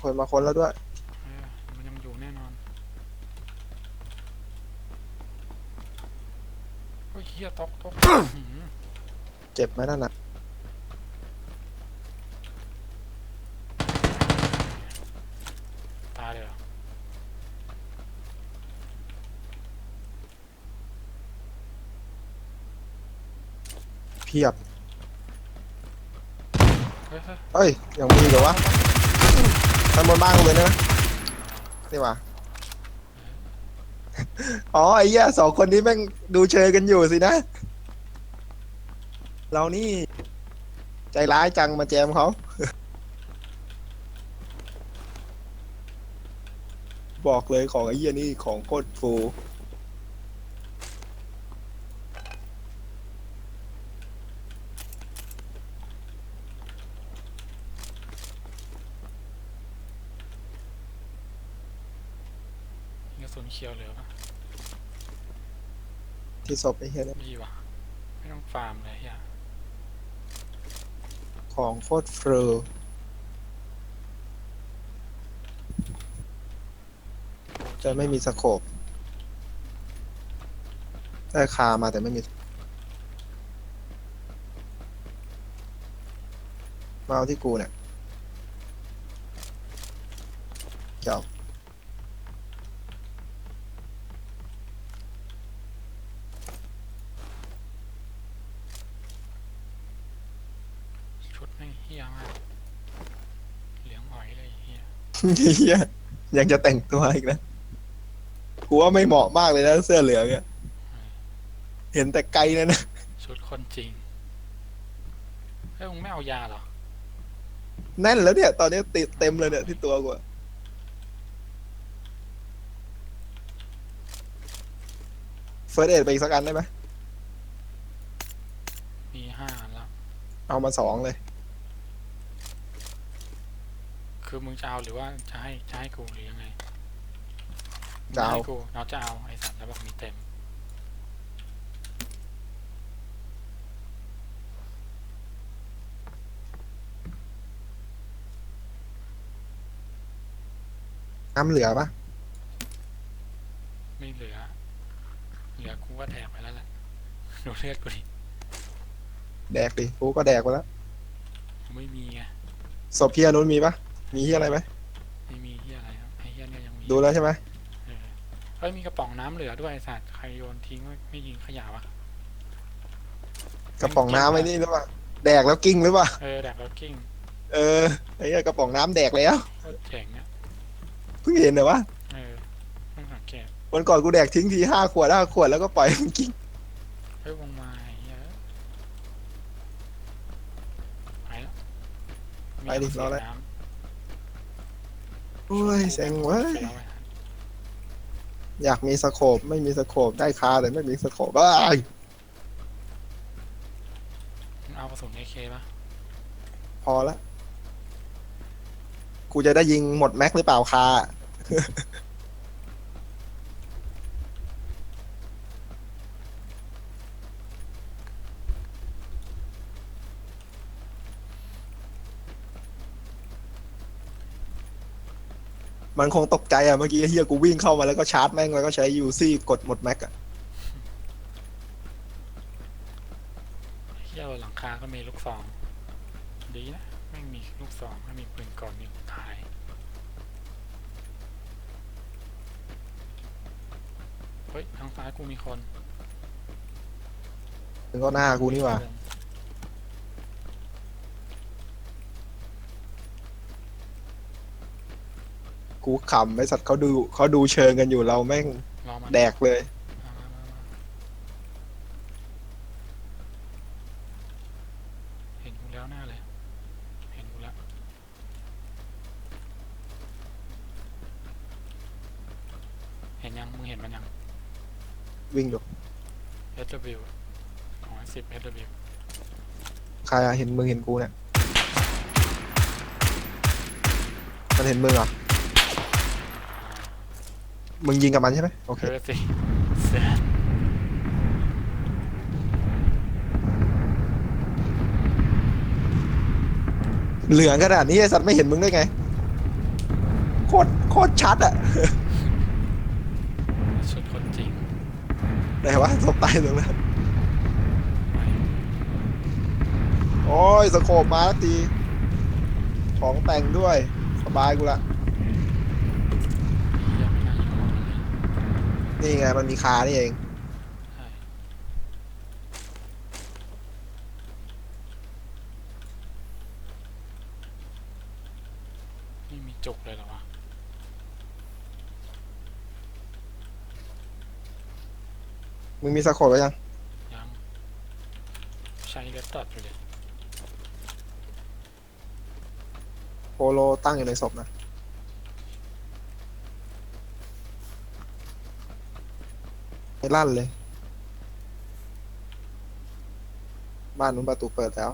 คนมาคนแล้วด้วย เออมันยังอยู่แน่นอนโอ้ยเฮียตกตกอื้อหือเจ็บไหมนั่นน่ะตายเลยเหรอเพียบ เฮ้ยเฮ้ยเอ้ยยังมีเหรอวะ ทำบนบ้านกูเลยนะนี่วะอ๋อไอ้เหี้ยสองคนนี้แม่งดูเชยกันอยู่สินะ เรานี่ ใจร้ายจังมาแจมเขา บอกเลยของไอ้เหี้ยนี่ของโคตรฟู มีกระสุนเขียวเหลือปะ ที่ศพไอ้เหี้ยเนี่ยดีวะไม่ต้องฟาร์มเลยเฮียของโคตรเฟอร์จะไม่มีสโคปได้คามาแต่ไม่มี มาเอาที่กูเนี่ยเจ้า ชุดไม่งเฮียมากเหลืองอ่อยเลยเฮียเฮียยังจะแต่งตัวอีกนะกูว่าไม่เหมาะมากเลยนะเสื้อเหลืองเนี่ยเห็นแต่ไกลเลยนะชุดคนจริงเฮ้ยมึงไม่เอายาเหรอแน่นแล้วเนี่ย ตอนนี้ติดเต็มเลยเนี่ยที่ตัวกูอะเฟิร์สเอ็ดไปอีกสักอันได้ไหมมีห้าอันแล้วเอามาสองเลย คือมึงจะเอาหรือว่าจะให้จะให้กูหรือยังไงจะเอาให้กูเราจะเอาไอ้สัตว์แล้วบอกมีเต็ม น้ำเหลือปะไม่เหลือ เหลือกูว่าแดกไปแล้วแหละดูเลือดกูดิแดกดิกูก็แดกไปแล้ว กูไม่มีไงศพเฮียนู้นมีปะ มีเฮียอะไรไหมไม่มีเฮียอะไรครับไอ้เฮียเนี่ยยังมีดูแล้วใช่ไหมเออเฮ้ยมีกระป๋องน้ำเหลือด้วยไอ้สัตว์ใครโยนทิ้งไม่ไม่ยิงขยะวะกระป๋องน้ำไอ้นี่หรือเปล่าแดกแล้วกิ้งหรือเปล่าเออแดกแล้วกิ้งเออไอ้เหี้ยกระป๋องน้ำแดกแล้วโคตรเจ๋งอะเพิ่งเห็นเหรอวะเออต้องสังเกตวันก่อนกูแดกทิ้งทีห้าขวดห้าขวดแล้วก็ปล่อยมันกิ้งเฮ้ยวงมาไอ้เฮียไปแล้วไปดิรออะไรน้ำ โอ้ยเซ็งเว้ยไปแล้วไว้อยากมีสโคปไม่มีสโคปได้คาแต่ไม่มีสโคปบ้ายมึงเอากระสุนเอเคปะพอละกูจะได้ยิงหมดแม็กหรือเปล่าคา มันคงตกใจอะเมื่อกี้เฮียกูวิ่งเข้ามาแล้วก็ชาร์จแม่งแล้วก็ใช้ยูซี่กดหมดแม็กอะเฮียบนหลังคาก็มีลูกซอง ดีนะแม่งมีลูกซองไม่มีปืนก่อนมีตาย เฮ้ย ทางซ้ายกูมีคน ถึงก็หน้ากูนี่หว่า กูขำไอสัตว์เขาดูเขาดูเชิงกันอยู่เราแม่งรอมันแดกเลย มามามามาเห็นกูแล้วหน้าเลย เห็นกูแล้ว เห็นยัง มึงเห็นมันยัง วิ่งดู SW สองสิบ SW ใครอะเห็นมึงเห็นกูเนี่ย มันเห็นมึงเหรอ มึงยิงกับมันใช่ไหมโอเคเออสิเสือเหลืองขนาดนี้ไอสัตว์ไม่เห็นมึงได้ไง โคตรโคตรชัดอะ ชุดคนจริงไหนวะศพตายตรงนั้นไปโอ้ยสโคปมาแล้วทีของแต่งด้วย สบายกูละ เหี้ยไม่น่ายิงหมดเลย นี่ไงมันมีคานี่เอง ใช่นี่มีจุกเลยเหรอวะมึงมีสโคปไว้ยัง ยังใช้เลปตัดอยู่เลยโปโลตั้งอยู่ในศพนะไม่ ลั่นเลย บ้านนู้นประตูเปิดแล้ว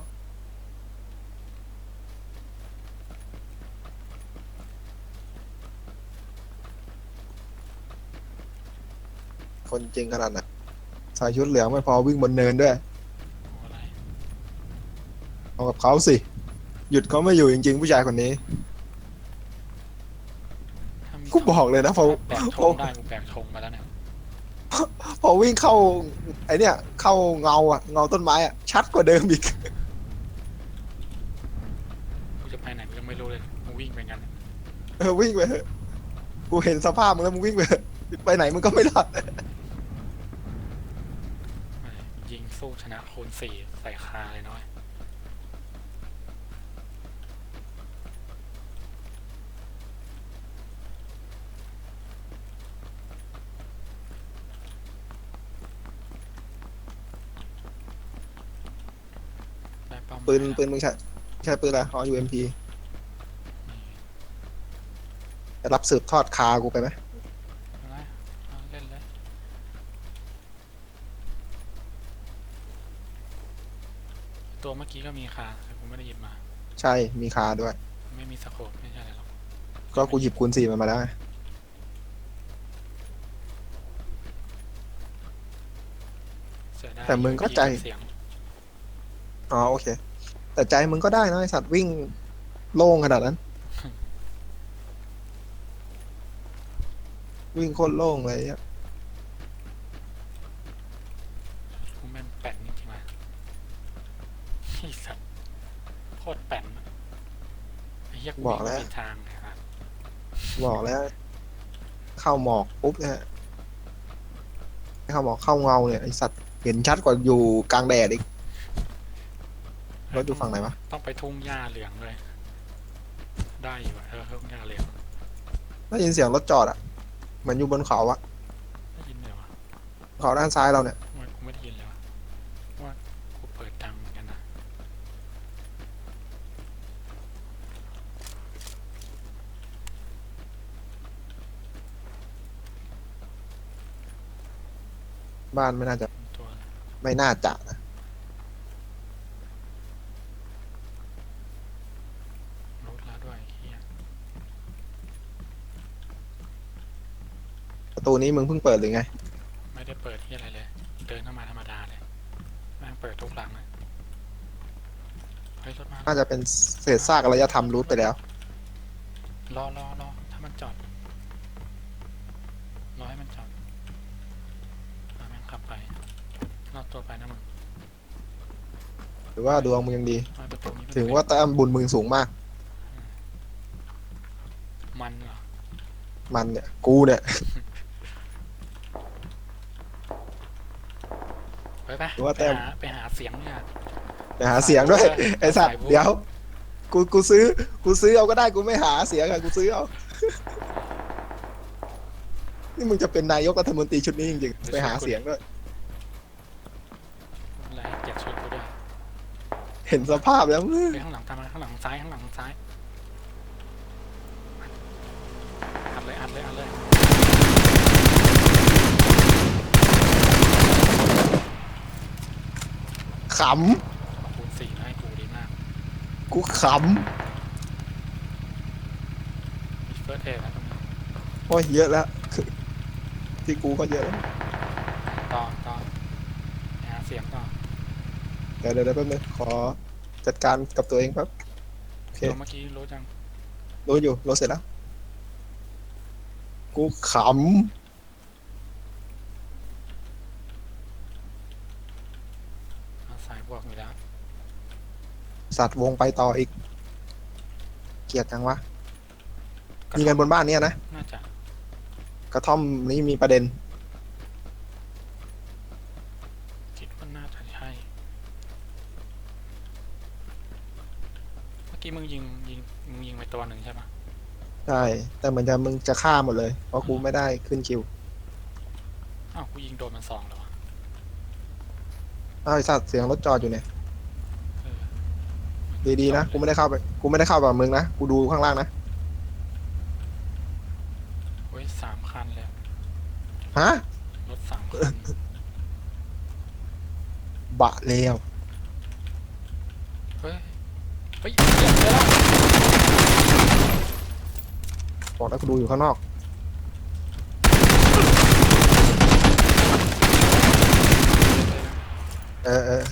คนจริงขนาดไหนใส่ชุดเหลืองไม่พอวิ่งบนเนินด้วยโอ้อะไรเอากับเขาสิ หยุดเขาไม่อยู่จริง ๆ ผู้ชายคนนี้ ถ้ามีกูบอกเลยนะพอ แบกธพองได้กูแบกธงมาแล้วเนี่ยพ อวิ่งเข้าไอเนี่ย เข้าเงาอะเงาต้นไม้อะชัดกว่าเดิมอีก กูจะไปไหนกูยังไม่รู้เลยกูวิ่งไปงั้นเออวิ่งไปเถอะกูเห็นสภาพมึงแล้วมึงวิ่งไปเถอะไปไหนมึงก็ไม่รอดไม่ยิงสู้ชนะคูณสี่ใส่คาเลยน้อย ป้าหมายปืนแล้วปืนมึงใช่ใช่ปืนอะไรอ๋อ UMP นี่จะรับสืบทอดคากูไปไหมเอาละเอาเล่นเลยตัวเมื่อกี้ก็มีคาแต่กูไม่ได้หยิบมา ใช่มีคาด้วย ไม่มีสโคปไม่ใช่อะไรหรอกก็กูหยิบคูณสี่มันมาแล้วไงเสียดายแต่มึงก็ใจ เสียงอ๋อ โอเค แต่ใจมึงก็ได้นะไอสัตว์วิ่งโล่งขนาดนั้น วิ่งโคตรโล่งเลยอะกูแม่งแป่นจริงๆว่ะไอ้สัตว์โคตรแป่นอะไอ้เหี้ยกูวิ่งผิดทางเลยครับบอกแล้ว เข้าหมอกปุ๊บเนี่ยเข้าหมอกเข้าเงาเนี่ยไอสัตว์เห็นชัดกว่าอยู่กลางแดดอีก รถอยู่ฝั่งไหนวะต้องไปทุ่งหญ้าเหลืองเลย ได้อยู่อะเออทุ่งหญ้าเหลืองได้ยินเสียงรถจอดอะเหมือนอยู่บนเขาอะได้ยินเลยวะเขาด้านซ้ายเราเนี่ยว่ากูไม่ได้ยินเลยวะว่ากูเปิดดังเหมือนกันนะบ้านไม่น่าจะตัวอะไรไม่น่าจะนะ รถแล้วด้วยไอ้เฮีย ประ ตูนี้มึงเพิ่งเปิดหรือไง ไม่ได้เปิดที่อะไรเลย เดินเข้ามาธรรมดาเลยแม่งเปิดทุกหลังเลยเฮ้ยรถมาน่าจะเป็นเศษซากอารยธรรมรูทไปแล้ว รอรอรอถ้ามันจอดรอให้มันจอดอะแม่งขับไปรอดตัวไปนะมึงหรือว่าดวงมึงยังดีทำไมประตูนี้มันถึงว่าแต้มบุญมึงสูงมาก มันเหรอมันเนี่ย กูเนี่ย ไปไปหรือว่าไปแต้มหาไปหาเสียงเนี่ยไปหาเสียงด้วยไอสัตว์สายบู๊เดี๋ยวกูกูซื้อกูซื้อเอาก็ได้กูไม่หาเสียงอะกูซื้อเอา นี่มึงจะเป็นนายกรัฐมนตรีชุดนี้จริงๆไปหาเสียงด้วย อะไรเก็บชุดกูด้วยเห็นสภาพแล้วอื้อไปข้างหลังตามมาข้างหลังซ้ายข้างหลังซ้ายอัดเลยอัดเลยอัดเลย ขขอบคูณสี่ให้กูดีมากำกูขมีเฟิร์สเทสนะตรงนี้ำโอ้ยเยอะแล้วคือที่กูก็เยอะแล้วต่อต่อไปหาเสียงต่อเดี๋ยวเดี๋ยวเดี๋ยวแป๊บนึงขอจัดการกับตัวเองครับโอเค ตัวเมื่อกี้รู้จังรู้อยู่รู้เสร็จแล้ว กูขเอาสายบวกอยู่แล้วำ สัตว์วงไปต่ออีก เกลียดจังวะกระมีท่กัอนมบนบ้านเนี้ยนะ น่าจะกระท่อมนี้มีประเด็น คิดว่าน่าจะใช่เมื่อกี้มึงยิงยิงมึงยิงไปตัวหนึ่งใช่ปะใช่ แต่เหมือนจะมึงจะฆ่าหมดเลย เพราะกูไม่ได้ขึ้นคิว อ้าวกูยิงโดนมันสองแล้ววะอ้าวไอสัตว์เสียงรถจอดอยู่เนี่ยเออ ดีๆนะ กูไม่ได้เข้าไป กูไม่ได้เข้าแบบมึงนะ กูดูข้างล่างนะเฮ้ยสามคันเลยฮะ รถสามคันบะเลวเฮ้ยเฮ้ยเดี๋ยวเดี๋ยวบอกแล้วกูดูอยู่ข้างนอก เออเออ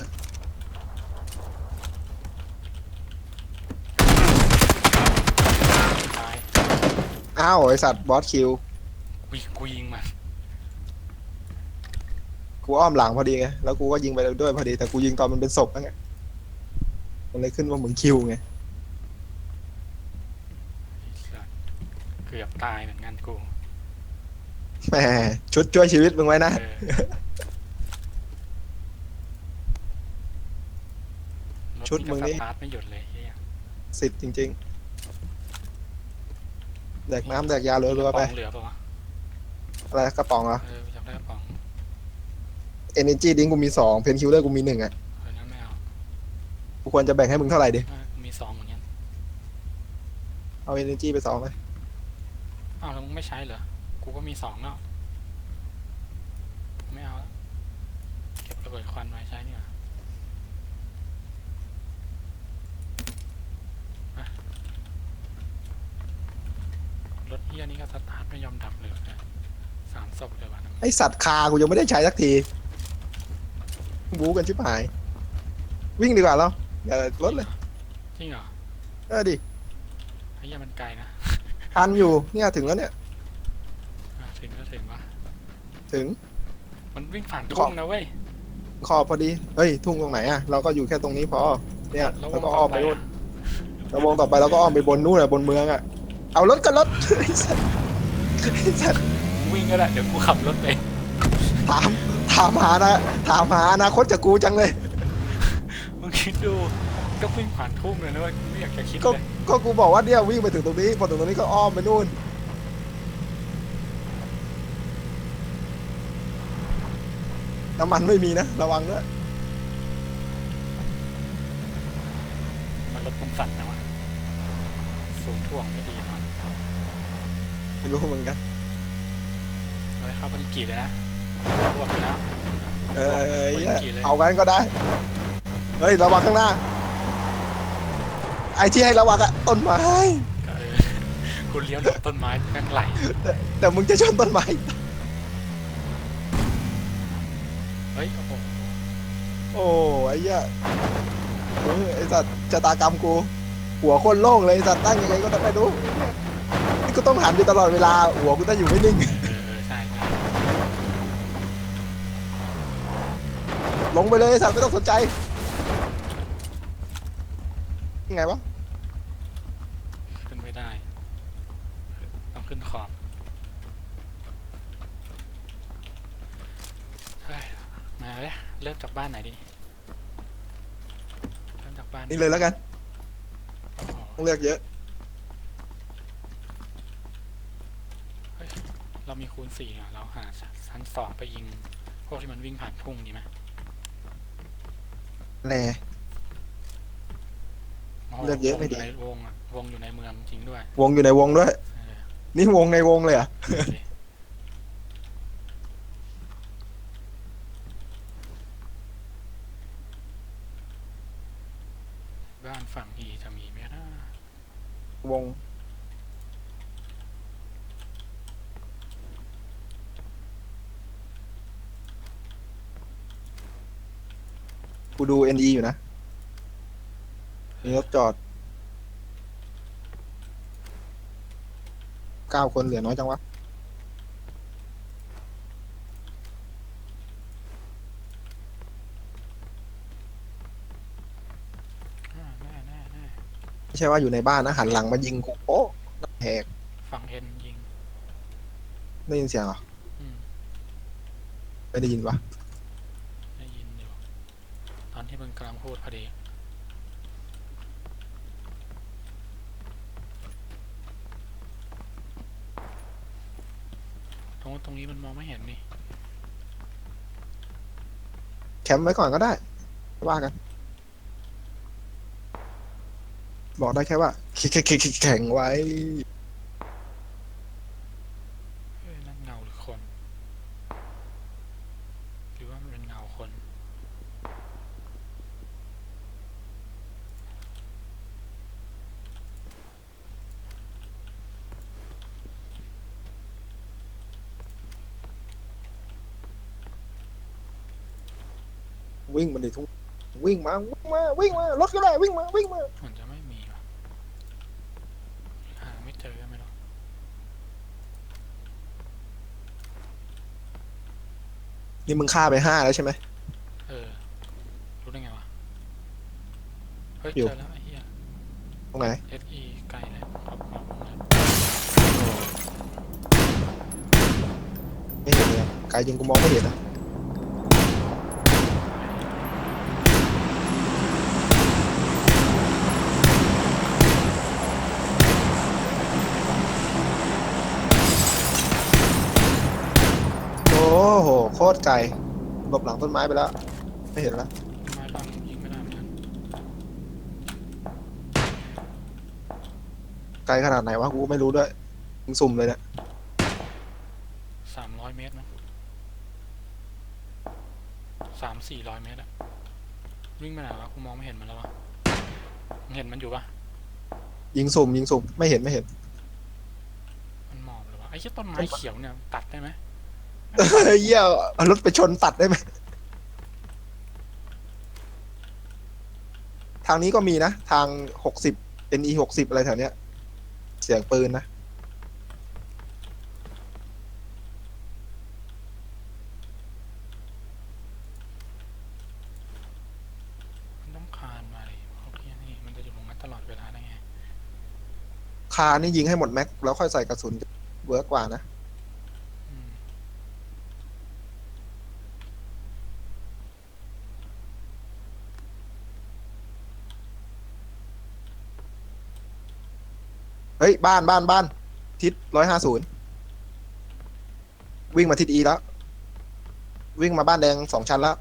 ตาย อ้าวไอสัตว์บอสคิวกูยิงกูยิงมันกูอ้อมหลังพอดีไงแล้วกูก็ยิงไปด้วยพอดีแต่กูยิงตอนมันเป็นศพแล้วไงมันเลยขึ้นว่ามึงคิวไงไอ้สัสเกือบตายเหมือนกันกูแหมชุดช่วยชีวิตมึงไว้นะ เออรถชุดมึงนี่สตาร์ทไม่หยุดเลยเฮียสิทธิ์จริงๆ แดกน้ำแดกยาเรือๆไปกระป๋องเหลือปะวะอะไรกระป๋องเหรอเออจำได้กระป๋องเอเนจีดิ้งกูมีสองเพนคิลเลอร์กูมีหนึ่งอะเออนั้นไม่เอากูควรจะแบ่งให้มึงเท่าไหร่ดิเออกูมีสองเหมือนกันเอาเอเนจีไปสองเลยอ้าวแล้วมึงไม่ใช้เหรอ กูก็มีสองเนาะไม่เอาแล้วเก็บระเบิดควันไว้ใช้เนี่ย รถเฮียนี่ก็สตาร์ทไม่ยอมดับเลยนะสามศพเลยว่ะน้ำไอสัตว์คากูยังไม่ได้ใช้สักที บู๊กันชิบหาย วิ่งดีกว่าเราอย่ารถเลย จริงเหรอ เออดิไอ้เหี้ยมันไกลนะทันอยู่เนี่ยถึงแล้วเนี่ย อะถึงก็ถึงวะถึงมันวิ่งผ่านทุ่งนะเว้ยขอบพอดี เฮ้ย ทุ่งตรงไหนอะเราก็อยู่แค่ตรงนี้พอ เนี่ยแล้วก็อ้อมไปนู่น แล้ววงต่อไปเราก็อ้อมไปบนนู่นอะบนเมืองอะ เอารถกันรถไอ้สัตว์ไอ้สัตว์วิ่งก็ได้เดี๋ยวกูขับรถไปถามถามหานะถามหาอนาคตจากกูจังเลย มึงคิดดูก็วิ่งผ่านทุ่งเลยนะเว้ยไม่อยากจะคิดก็เลยก็กูบอกว่าเนี่ยวิ่งไปถึงตรงนี้พอถึงตรงนี้ก็อ้อมไปนู่นน้ำมันไม่มีนะ ระวังด้วยมันรถมันสั่นนะวะ สูงท่วงไม่ดีมันไม่รู้เหมือนกันเอาไปเข้าพันกีเลยนะรวบไปแล้วเออเออไม่เหี้ยกี่เลยเอากันก็ได้ เฮ้ยระวังข้างหน้า ไอ้ที่ให้ระวังอะต้นไม้ก็เออกูเลี้ยวหลบต้นไม้แม่งไหลแต่มึงจะชนต้นไม้ เฮ้ยโอ้โหโอ้ไอ้เหี้ยเออไอ้สัตว์ชะตากรรมกู หัวโคนโล่งเลยไอ้สัตว์ตั้งยังไงก็ต้องไม่รู้นี่ก็ต้องหันอยู่ตลอดเวลา หัวกูต้องอยู่ไม่นิ่ง เออเออใช่ใช่ลงไปเลยไอ้สัตว์ไม่ต้องสนใจยังไงวะขึ้นไม่ได้ต้องขึ้นขอบเฮ้ยมาเลยเริ่มจากบ้านไหนดีเริ่มจากบ้านนี่เลยแล้วกันโอ้โห ต้องเลือกเยอะเรามีคูณสี่อะ เราหาชั้นสองไปยิง พวกที่มันวิ่งผ่านทุ่งดีไหมแหล่โโหเลือกเยอะไม่ดี วงในวงอะ วงอยู่ในเมืองจริงด้วยวงอยู่ในวงด้วย เออนี่วงในวงเลยเหรอะ โอเค กูดูเอ็นอีอยู่นะ มีรถจอด เก้าคนเหลือน้อยจังวะไม่ใช่ว่าอยู่ในบ้านนะ หันหลังมายิงกูโอ้แหกฝั่งเอ็นยิง ได้ยินเสียงเหรอไม่ได้ยินวะ ลังพูดพอดีตรงตรงนี้มันมองไม่เห็นนี่ แคมป์ไว้ก่อนก็ได้ว่ากัน บอกได้แค่ว่าแข็งแข็งแข็งแข็งไว้ เอ้ยนั่นเงาหรือคน หรือว่ามันเป็นเงาคน วิ่งมาดิทุกวิ่งมาวิ่งมาวิ่งมารถก็ได้วิ่งมาวิ่งมามันจะไม่มีว่ะหาไม่เจอก็ไม่รู้นี่มึงฆ่าไปห้าแล้วใช่ไหมเออ รู้ได้ไงวะ เฮ้ยอยู่เจอแล้วไอ้เหี้ย ตรงไหน SE ไกลเลยขอบขอบเลยไม่เห็นเลยอะไกลจริงกูมองไม่เห็นอะโอ้โหโค ตรไกลหลบหลังต้นไม้ไปแล้ว ไม่เห็นแล้วไม้บังยิงไม่ได้เหมือนกันไกลขนาดไหนวะกูก็ไม่รู้ด้วยมึงสุ่มเลยเนี่ยสามร้อยเมตรมั้งสามสี่ร้อยเมตรอะวิ่งไปไหนวะกูมองไม่เห็นมันแล้ววะมึงเห็นมันอยู่ปะยิงสุ่มยิงสุ่มไม่เห็นไม่เห็นมันหมอบเลยวะไอ้เหี้ยต้นไม้เขียวเนี่ยตัดได้ไหม เยี่ยเอารถไปชนตัดได้ไหม ทางนี้ก็มีนะ ทางหกสิบ NE หกสิบอะไรแถวเนี้ย เสียงปืนนะ มันต้องคานมาเลยพวกเหี้ยนี่มันจะอยู่ตรงนั้นตลอดเวลาได้ไง คานี่ยิงให้หมดแม็ก แล้วค่อยใส่กระสุนเวิร์กกว่านะ ฮ้ย บ้านบ้านบ้าน ทิศร้อยห้าศูนย์วิ่งมาทิศอีแล้ว วิ่งมาบ้านแดงสองชั้นแล้ว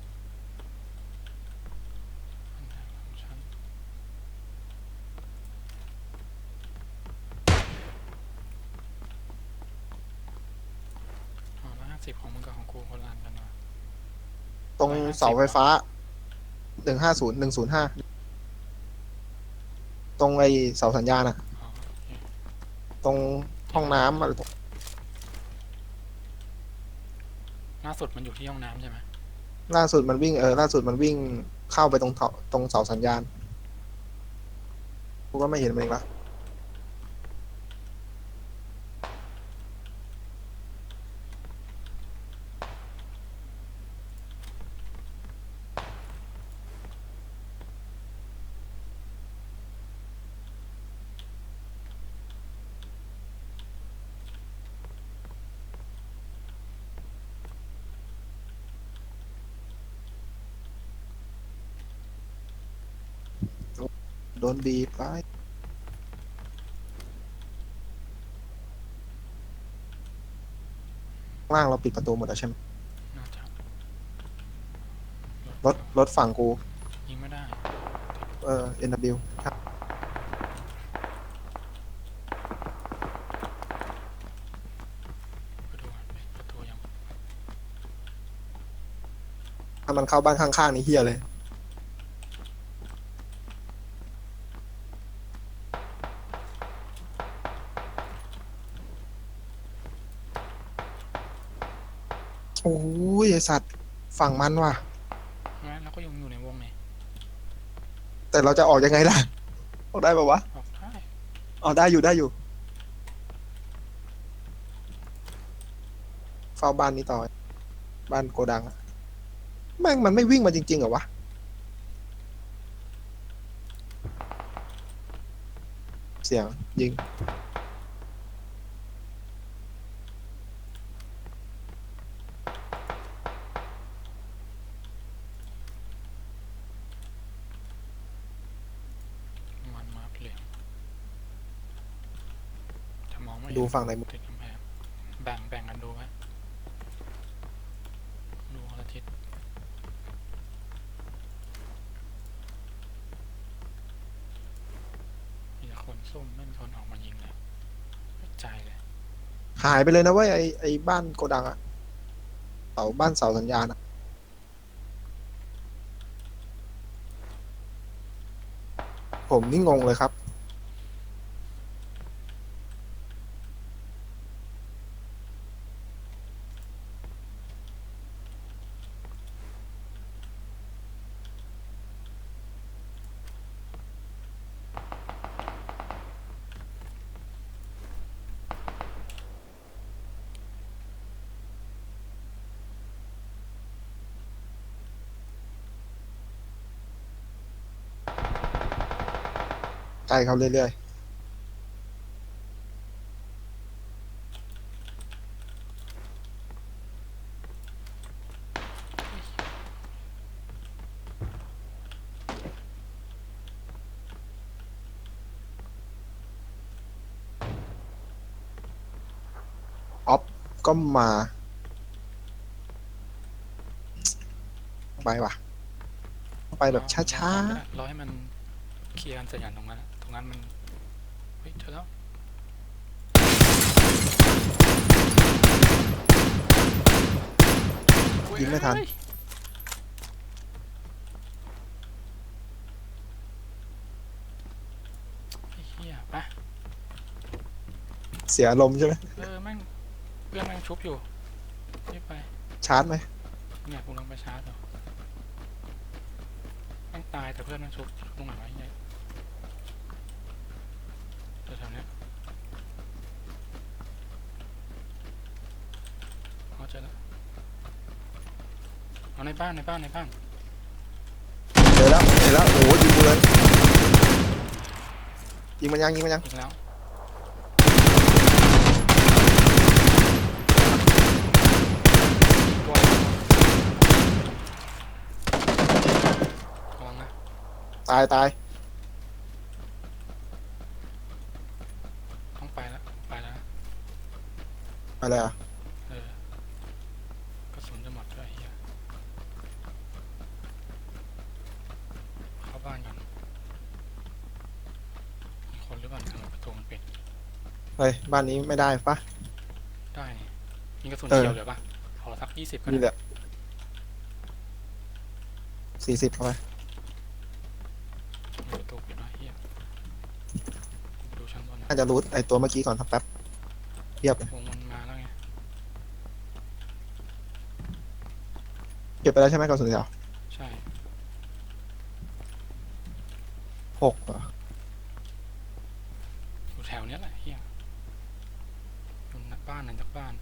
ของฉันอ๋อร้อยห้าสิบของมึงกับของกูคนละอันกันวะตรงเสาไฟฟ้าหนึ่งห้าศูนย์หนึ่งศูนย์ห้า ตรงไอเสาสัญญาณอะอ๋อโอเค ตรงห้องน้ำอะไรตรงล่าสุดมันอยู่ที่ห้องน้ำใช่ไหมล่าสุดมันวิ่งเออล่าสุดมันวิ่งเข้าไปตรงเสาตรงเสาสัญญาณกูก็ไม่เห็นมันอีกละ โดนบีบไปข้างล่างเราปิดประตูหมดแล้วใช่ไหมน่าจะรถรถฝั่งกู ยิงไม่ได้ เออ NW ครับไปดูก่อนปิดประตูยัง ถ้ามันเข้าบ้านข้างๆนี่เฮียเลย โอ้ยไอ สัตว์ฝั่งมันว่ะ งั้นเราก็ยังอยู่ในวงนี่แต่เราจะออกยังไงล่ะ ออกได้ปะวะออกได้ออกได้อยู่ได้อยู่เฝ้าบ้านนี้ต่อ บ้านโกดังอะแม่งมันไม่วิ่งมาจริงๆเหรอวะสียงยิง มันมาเปลี่ยนจะมองไม่เห็น ดู ฝั่งไหนมึงติดกำแพงแบ่งแบ่งกันดูไว้ดูคนละทิศมีแต่คนซุ่มไม่มีคนออกมายิงเลยเข้าใจเลยหายไปเลยนะเว้ยไอไอบ้านโกดังอะเสาบ้านเสาสัญญาณอะผมนี่งงเลยครับ ล้เขาเรื่อยๆ ออฟก็มา ไปว่ะ ไปแบบช้าๆ รอให้มันเคลียร์กันเสร็จอย่างตรงนั้นอะ งนั้นมัน เฮ้ยเจอแล้วโอ้ยิงไม่ทันเอ้ยไอ้เหี้ยไปๆเสียลมณ์ใช่ไหมเออแม่งเพื่อนแม่งชุบอยู่รีบไป ชาร์จไหมเนี่ยกูลองไปชาร์จเหรอแม่งตายแต่เพื่อนแม่งชุบชุบตรงไหนวะไอ้เนี่ยแถวๆเนี้ยเอาเจอแล้วเอา ในบ้านในบ้านในบ้านเจอแล้วเจอแล้วโอ้โหยิงกูเลยยิงมันยังยิงมันยังอีกแล้วตัวระวังนะตายตายต้องไปแล้วไปแล้วนะอะไรอะ เออกระสุนจะหมดด้วยไอ้เฮียเข้าบ้านก่อนมีคนหรือเปล่าทางประตูมันปิด เฮ้ยบ้านนี้ไม่ได้ปะ ได้นี่มีกระสุนเออ เขียวเหลือปะขอสักยี่สิบก็นี่ได้แหละสี่สิบเข้าไปมีประตูปิดวะเฮียกูดูชั้นบนนะน่าจะรูทไอตัวเมื่อกี้ก่อนครับแป๊บเทียบเลยวงมันมาแล้วไงเก็บไปแล้วใช่ไหมกระสุนเดียวใช่หกเหรออยู่แถวเนี้ยแหละเฮียอยู่นัก บ้านนั่นจากบ้าน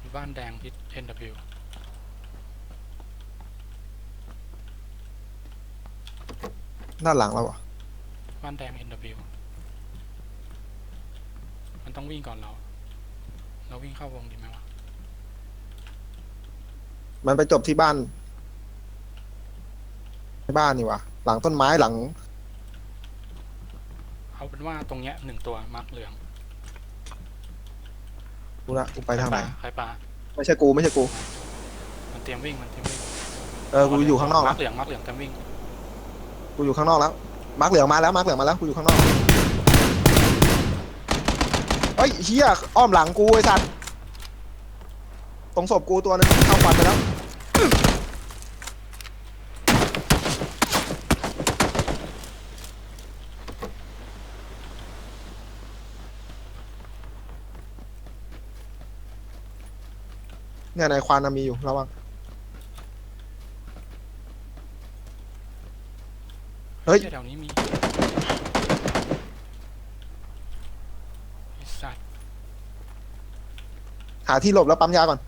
อยู่บ้านแดงทิศ NW ด้านหลังเราอะบ้านแดง NW มันต้องวิ่งก่อนเรา เราวิ่งเข้าวงดีไหมวะ มันไปจบที่บ้านในบ้านนี่วะ หลังต้นไม้หลัง เอาเป็นว่าตรงเนี้ยหนึ่งตัวมาร์กเหลืองกูละกูไปทางไหน ใครปลาไม่ใช่กูไม่ใช่กู มันเตรียมวิ่งมันเตรียมวิ่งเออ กูอยู่ข้างนอกมาแล้ร์วกเหลืองมาร์กเหลืองเตรียมวิ่งกูอยู่ข้างนอกแล้ว มาร์กเหลืองมาแล้ว มาร์กเหลืองมาแล้ว กูอยู่ข้างนอกเฮ้ยเฮียอ้อมหลังกูไอ้สัตว์ ตรงศพกูตัวหนึงเข้าฟันไปแล้ว เนี่ยในควานน่ะมีอยู่ระวังเฮ้ย แถวนี้มีไอ้สัตว์หาที่หลบแล้วปั๊มยาก่อน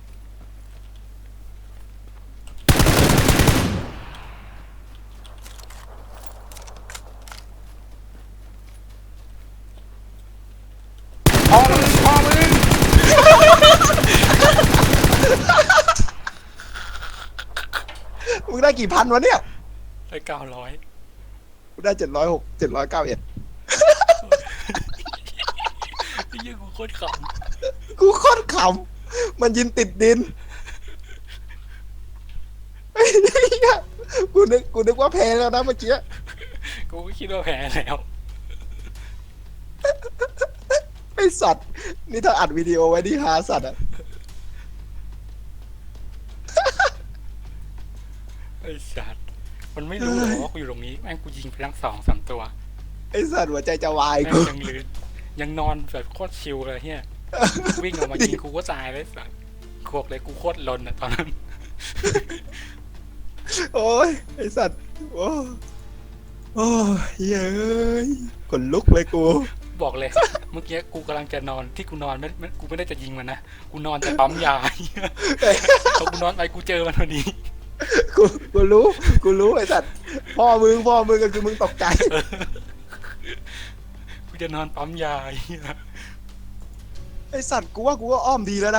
ได้กี่ พันวะเนี่ยได้เก้าร้อยกูได้เจ็ดร้อยหกเจ็ดร้อยเก้าเอ็ดไอ้เหี้ยกูโคตรขกูโคตรขำมันยินติดดินไอ้เหี้ยกูนึกกูนึกว่าแพ้แล้วนะเมื่อกี้ำกูก็คิดว่าแพ้แล้ว ไอสัตว์ นี่ถ้าอัดวิดีโอไว้ที่ฮาสัตว์อะ ไอ้สัตว์มันไม่รู้หรอกว่ากูอยู่ตรงนี้แม่งกูยิงไปทั้งสองสามตัวไอสัตว์หัวใจจะวายแม่กูงยังลืนยังนอนแบบโคตรชิลเลยเฮียวิ่งออกมายิงกูก็ตายเลยสัตว์ขวกเลยกูโคตรลนอะตอนนั้น โอ้ยไอสัตว์โอ้โอ้ยเย้ยขนลุกเลยกู บอกเลย เมื่อกี้กูกำลังจะนอนที่กูนอนไม่ไม่กูไม่ได้จะยิงมันนะ กูนอนจะปั๊มยาเหี้ยพอกูนอนไปกูเจอมันพอดี กูกูรู้กูรู้ไอสัตว์พ่อมึงพ่อมึงก็คือมึงตกใจกูจะนอนปั๊มยาเหี้ยไอสัตว์กูว่ากูก็อ้อมดีแล้วนะ